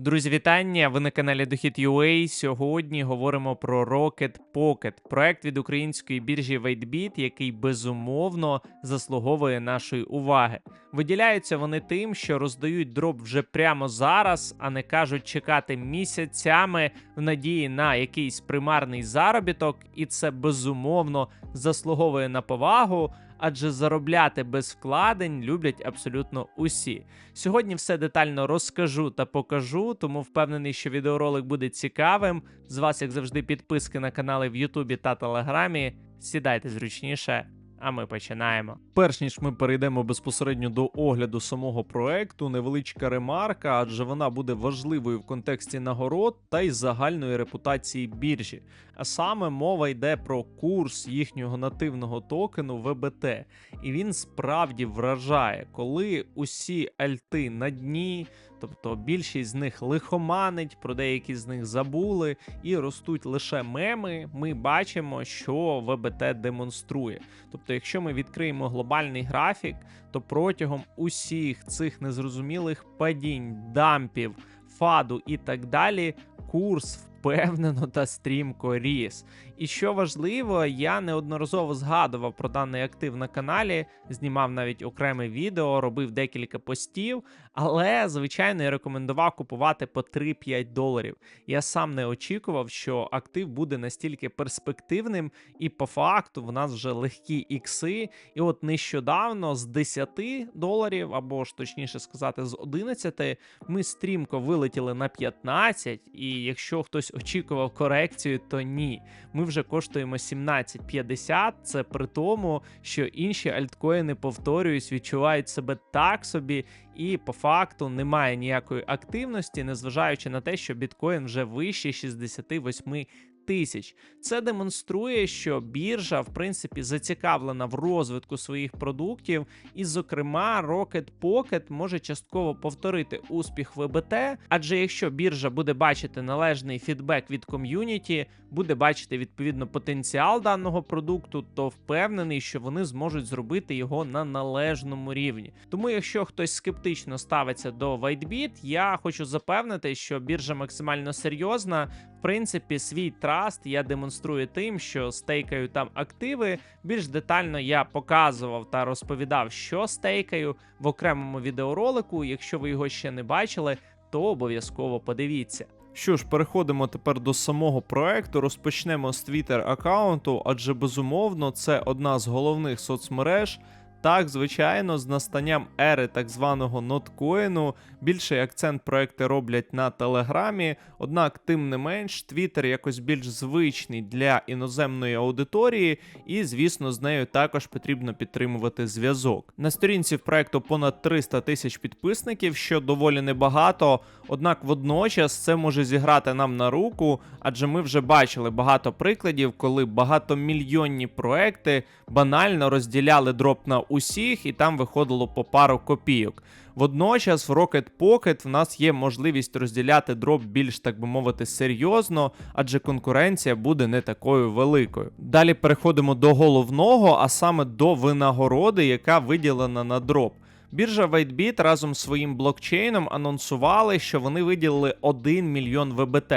Друзі, вітання! Ви на каналі Дохід.ua. Сьогодні говоримо про Rocket Pocket, проект від української біржі WaitBit, який безумовно заслуговує нашої уваги. Виділяються вони тим, що роздають дроп вже прямо зараз, а не кажуть чекати місяцями в надії на якийсь примарний заробіток, і це безумовно заслуговує на повагу. Адже заробляти без вкладень люблять абсолютно усі. Сьогодні все детально розкажу та покажу, тому впевнений, що відеоролик буде цікавим. З вас, як завжди, підписки на канали в Ютубі та Телеграмі. Сідайте зручніше, а ми починаємо. Перш ніж ми перейдемо безпосередньо до огляду самого проекту, невеличка ремарка, адже вона буде важливою в контексті нагород та й загальної репутації біржі. А саме мова йде про курс їхнього нативного токену ВБТ. І він справді вражає, коли усі альти на дні, тобто більшість з них лихоманить, про деякі з них забули, і ростуть лише меми. Ми бачимо, що ВБТ демонструє. Тобто, якщо ми відкриємо глобальний графік, то протягом усіх цих незрозумілих падінь, дампів, фаду і так далі, курс впевнено та стрімко ріс. І що важливо, я неодноразово згадував про даний актив на каналі, знімав навіть окреме відео, робив декілька постів, але, звичайно, я рекомендував купувати по 3-5 доларів. Я сам не очікував, що актив буде настільки перспективним, і по факту в нас вже легкі ікси. І от нещодавно з 10 доларів, або ж точніше сказати, з 11, ми стрімко вилетіли на 15, і якщо хтось очікував корекцію, то ні. Ми вже коштуємо 17,50. Це при тому, що інші альткоїни, повторююсь, відчувають себе так собі, і по факту немає ніякої активності, незважаючи на те, що біткоін вже вище 68 тисяч. Це демонструє, що біржа, в принципі, зацікавлена в розвитку своїх продуктів, і, зокрема, Rocket Pocket може частково повторити успіх ВБТ, адже якщо біржа буде бачити належний фідбек від ком'юніті, буде бачити відповідно потенціал даного продукту, то впевнений, що вони зможуть зробити його на належному рівні. Тому, якщо хтось скептично ставиться до WhiteBit, я хочу запевнити, що біржа максимально серйозна. Принципі, свій траст я демонструю тим, що стейкаю там активи. Більш детально я показував та розповідав, що стейкаю в окремому відеоролику. Якщо ви його ще не бачили, то обов'язково подивіться. Що ж, переходимо тепер до самого проекту. Розпочнемо з Twitter аккаунту, адже безумовно це одна з головних соцмереж. Так, звичайно, з настанням ери так званого ноткоїну більший акцент проекти роблять на Телеграмі, однак, тим не менш, Твіттер якось більш звичний для іноземної аудиторії, і, звісно, з нею також потрібно підтримувати зв'язок. На сторінці в проекту понад 300 тисяч підписників, що доволі небагато, однак водночас це може зіграти нам на руку, адже ми вже бачили багато прикладів, коли багатомільйонні проекти банально розділяли дроп на усіх, і там виходило по пару копійок. Водночас в Rocket Pocket в нас є можливість розділяти дроп більш, так би мовити, серйозно, адже конкуренція буде не такою великою. Далі переходимо до головного, а саме до винагороди, яка виділена на дроп. Біржа WhiteBit разом з своїм блокчейном анонсували, що вони виділили 1 мільйон ВБТ.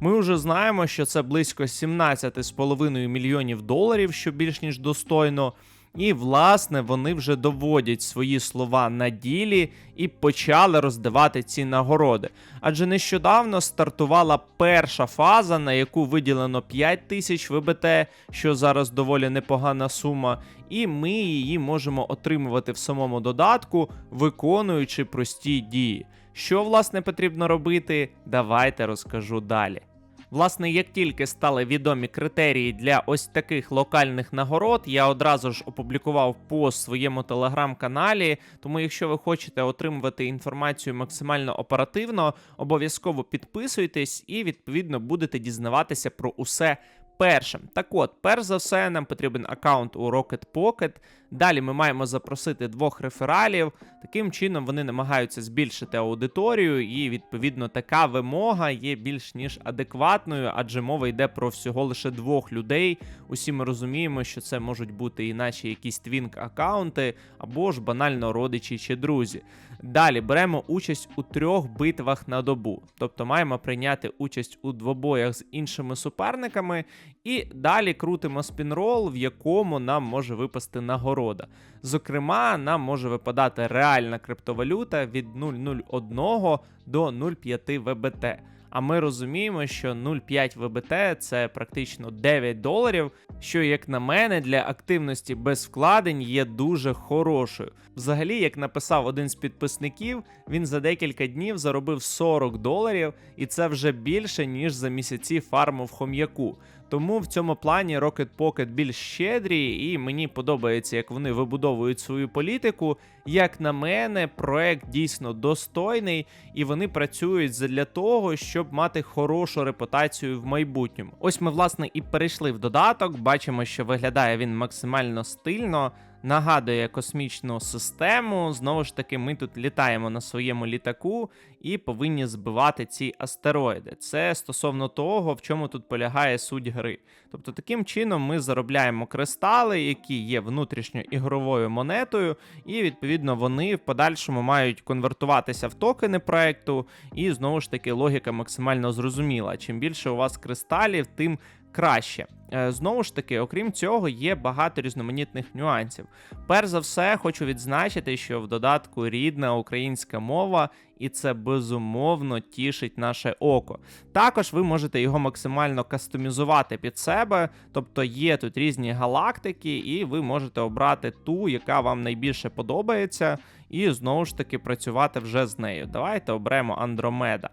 Ми вже знаємо, що це близько 17,5 мільйонів доларів, що більш ніж достойно. І, власне, вони вже доводять свої слова на ділі і почали роздавати ці нагороди. Адже нещодавно стартувала перша фаза, на яку виділено 5 тисяч ВБТ, що зараз доволі непогана сума, і ми її можемо отримувати в самому додатку, виконуючи прості дії. Що, власне, потрібно робити? Давайте розкажу далі. Власне, як тільки стали відомі критерії для ось таких локальних нагород, я одразу ж опублікував в своєму телеграм-каналі. Тому, якщо ви хочете отримувати інформацію максимально оперативно, обов'язково підписуйтесь і відповідно будете дізнаватися про усе. Першим. Так от, перш за все, нам потрібен аккаунт у Rocket Pocket. Далі ми маємо запросити двох рефералів. Таким чином вони намагаються збільшити аудиторію, і відповідно така вимога є більш ніж адекватною, адже мова йде про всього лише двох людей. Усі ми розуміємо, що це можуть бути і наші якісь твінк аккаунти або ж банально родичі чи друзі. Далі беремо участь у трьох битвах на добу, тобто маємо прийняти участь у двобоях з іншими суперниками, і далі крутимо спінрол, в якому нам може випасти нагорода. Зокрема, нам може випадати реальна криптовалюта від 0,01 до 0,5 ВБТ. А ми розуміємо, що 0,5 ВБТ це практично 9 доларів, що, як на мене, для активності без вкладень є дуже хорошою. Взагалі, як написав один з підписників, він за декілька днів заробив 40 доларів, і це вже більше, ніж за місяці фарму в хом'яку. Тому в цьому плані Rocket Pocket більш щедрі, і мені подобається, як вони вибудовують свою політику. Як на мене, проект дійсно достойний, і вони працюють для того, щоб мати хорошу репутацію в майбутньому. Ось ми, власне, і перейшли в додаток. Бачимо, що виглядає він максимально стильно. Нагадує космічну систему. Знову ж таки, ми тут літаємо на своєму літаку і повинні збивати ці астероїди. Це стосовно того, в чому тут полягає суть гри. Тобто, таким чином ми заробляємо кристали, які є внутрішньоігровою монетою, і відповідно вони в подальшому мають конвертуватися в токени проекту. І знову ж таки логіка максимально зрозуміла. Чим більше у вас кристалів, тим краще. Е, Знову ж таки, окрім цього, є багато різноманітних нюансів. Перш за все, хочу відзначити, що в додатку рідна українська мова, і це безумовно тішить наше око. Також ви можете його максимально кастомізувати під себе, тобто є тут різні галактики, і ви можете обрати ту, яка вам найбільше подобається, і знову ж таки працювати вже з нею. Давайте оберемо Андромеда.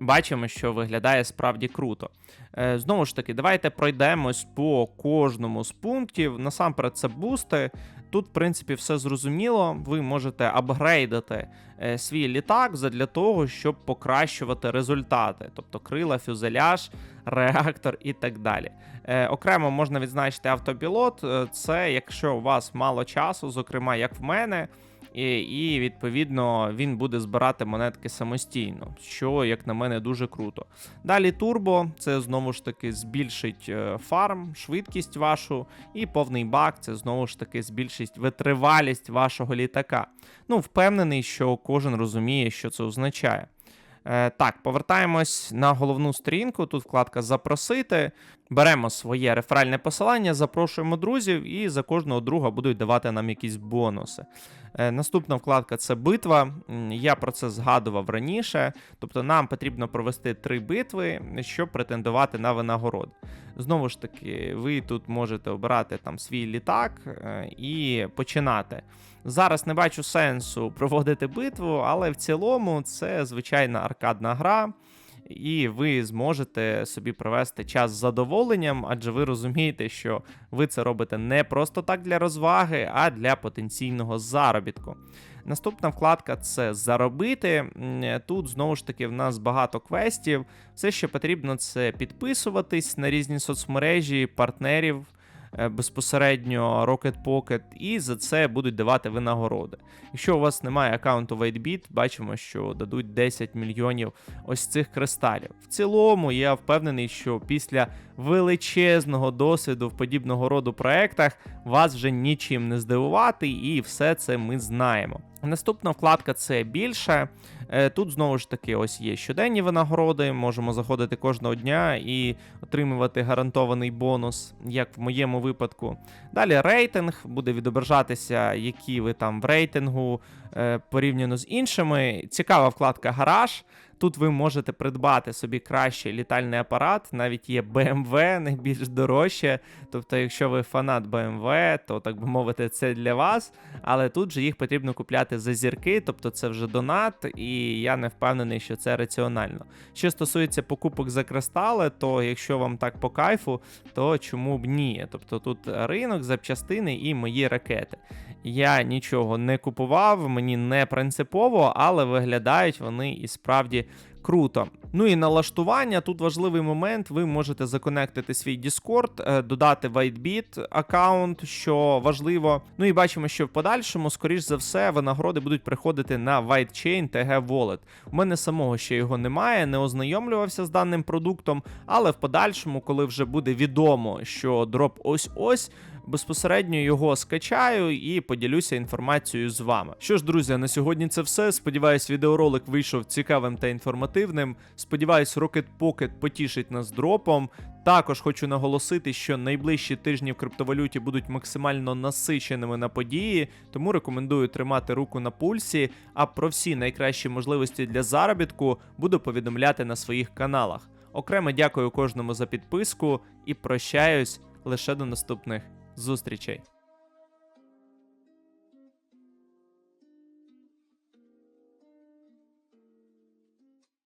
Бачимо, що виглядає справді круто. Е, Знову ж таки, давайте пройдемось по кожному з пунктів. Насамперед, це бусти. Тут, в принципі, все зрозуміло. Ви можете апгрейдити е, свій літак для того, щоб покращувати результати, тобто крила, фюзеляж, реактор і так далі. Е, окремо можна відзначити автопілот. Це якщо у вас мало часу, зокрема, як в мене. І, і відповідно він буде збирати монетки самостійно, що, як на мене, дуже круто. Далі турбо, це знову ж таки збільшить е, фарм, швидкість вашу, і повний бак це знову ж таки збільшить витривалість вашого літака. Ну, впевнений, що кожен розуміє, що це означає. Е, Так, повертаємось на головну сторінку. Тут вкладка Запросити. Беремо своє реферальне посилання, запрошуємо друзів, і за кожного друга будуть давати нам якісь бонуси. Е, Наступна вкладка це битва. Я про це згадував раніше. Тобто нам потрібно провести три битви, щоб претендувати на винагороди. Знову ж таки, ви тут можете обирати там свій літак е, і починати. Зараз не бачу сенсу проводити битву, але в цілому це звичайна аркадна гра. І ви зможете собі провести час з задоволенням, адже ви розумієте, що ви це робите не просто так для розваги, а для потенційного заробітку. Наступна вкладка це заробити. Тут знову ж таки в нас багато квестів. Все, що потрібно, це підписуватись на різні соцмережі, партнерів безпосередньо Rocket Pocket, і за це будуть давати винагороди. Якщо у вас немає аккаунту WhiteBit, бачимо, що дадуть 10 мільйонів ось цих кристалів. В цілому, я впевнений, що після величезного досвіду в подібного роду проектах вас вже нічим не здивувати, і все це ми знаємо. Наступна вкладка це більше. Е, Тут знову ж таки ось є щоденні винагороди. Можемо заходити кожного дня і отримувати гарантований бонус, як в моєму випадку. Далі рейтинг буде відображатися, які ви там в рейтингу е, порівняно з іншими. Цікава вкладка гараж. Тут ви можете придбати собі кращий літальний апарат, навіть є BMW, найбільш дорожче. Тобто, якщо ви фанат BMW, то так би мовити, це для вас. Але тут же їх потрібно купляти за зірки, тобто це вже донат, і я не впевнений, що це раціонально. Що стосується покупок за кристали, то якщо вам так по кайфу, то чому б ні? Тобто тут ринок, запчастини і мої ракети. Я нічого не купував, мені не принципово, але виглядають вони і справді круто. Ну і налаштування тут важливий момент. Ви можете законектити свій Discord, е, додати WhiteBit аккаунт, що важливо. Ну і бачимо, що в подальшому, скоріш за все, винагороди будуть приходити на WhiteChain TG Wallet. У мене самого ще його немає, не ознайомлювався з даним продуктом, але в подальшому, коли вже буде відомо, що дроп ось ось. Безпосередньо його скачаю і поділюся інформацією з вами. Що ж, друзі, на сьогодні це все. Сподіваюсь, відеоролик вийшов цікавим та інформативним. Сподіваюсь, Rocket Pocket потішить нас дропом. Також хочу наголосити, що найближчі тижні в криптовалюті будуть максимально насиченими на події, тому рекомендую тримати руку на пульсі. А про всі найкращі можливості для заробітку буду повідомляти на своїх каналах. Окремо дякую кожному за підписку і прощаюсь лише до наступних зустрічей.